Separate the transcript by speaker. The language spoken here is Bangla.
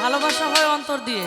Speaker 1: ভালোবাসা হয় অন্তর দিয়ে।